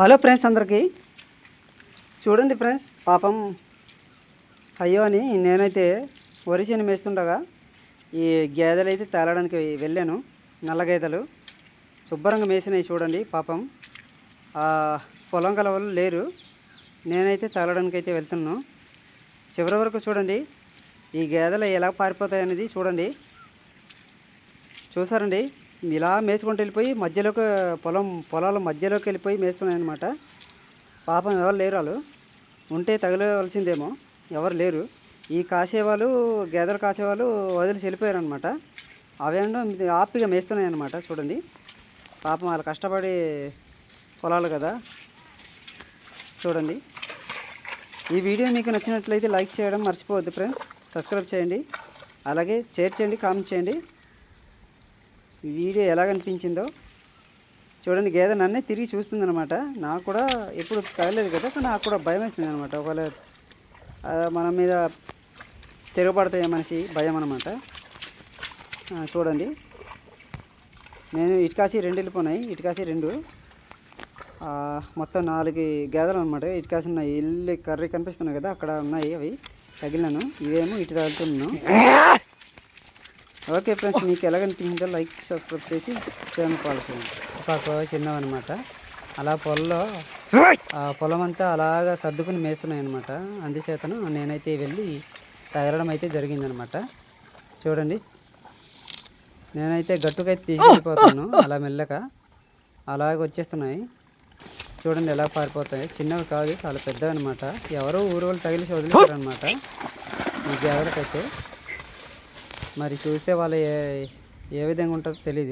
Hello friends అందరికీ. చూడండి friends పాపం అయ్యో అని నేనైతే వరి చేను మేస్తుండగా ఈ గేదెలు అయితే తేలడానికి వెళ్ళాను నల్ల గేదెలు. శుభ్రంగా మేసినాయి చూడండి పాపం. పొలం గల వాళ్ళు లేరు. నేనైతే తేలడానికి అయితే వెళ్తున్నాను. చివరి వరకు చూడండి ఈ గేదెలు ఎలా పారిపోతాయి అనేది చూడండి. చూసారండి? ఇలా మేసుకుంటూ వెళ్ళిపోయి మధ్యలోకి పొలం పొలాల మధ్యలోకి వెళ్ళిపోయి మేస్తున్నాయి అనమాట పాపం ఎవరు లేరు వాళ్ళు. ఉంటే తగలవలసిందేమో ఎవరు లేరు. ఈ కాసేవాళ్ళు గేదెలు కాసేవాళ్ళు వదిలిసి వెళ్ళిపోయారు అనమాట అవేంటో ఆపిగా మేస్తున్నాయి అనమాట చూడండి. పాపం వాళ్ళు కష్టపడి పొలాలు కదా. చూడండి. ఈ వీడియో మీకు నచ్చినట్లయితే లైక్ చేయడం మర్చిపోవద్దు ఫ్రెండ్స్. సబ్స్క్రైబ్ చేయండి. అలాగే షేర్ చేయండి కామెంట్ చేయండి. వీడియో ఎలా కనిపించిందో చూడండి గేదె నన్నే తిరిగి చూస్తుందనమాట నాకు కూడా ఎప్పుడు తగలేదు కదా కానీ నాకు కూడా భయం వేస్తుంది అనమాట ఒకవేళ మన మీద తిరగబడతాయి మనిషి భయం అనమాట చూడండి. నేను ఇటుకాసి రెండు వెళ్ళిపోయినాయి ఇటుకాసి రెండు. మొత్తం నాలుగు గేదెలు అనమాట ఇటుకాసి ఉన్నాయి ఇల్లు కర్రీ కనిపిస్తున్నాయి కదా అక్కడ ఉన్నాయి అవి. తగిలినాను. ఇవేమో ఇటు తగులుతున్నాను. ఓకే ఫ్రెండ్స్ మీకు ఎలాగనిపించిందో లైక్ సబ్స్క్రైబ్ చేసి ఛానల్ ఫాలో చేయండి. ఒక చిన్నవన్నమాట. అలా పొలంలో ఆ పొలం అంతా అలాగా సర్దుకుని మేస్తున్నాయి అనమాట అందుచేతను నేనైతే వెళ్ళి తగలడం అయితే జరిగిందనమాట చూడండి. నేనైతే గట్టుకైతే తీసుకెళ్ళిపోతాను అలా మెల్లక అలాగ వచ్చేస్తున్నాయి. చూడండి ఎలా పారిపోతాయి. చిన్నవి కాదు చాలా పెద్దవి అనమాట ఎవరో ఊరు వాళ్ళు తగిలిసి వదిలేశారనమాట ఈ జాగ్రత్త అయితే మరి చూస్తే వాళ్ళు ఏ ఏ విధంగా ఉంటుందో తెలియదు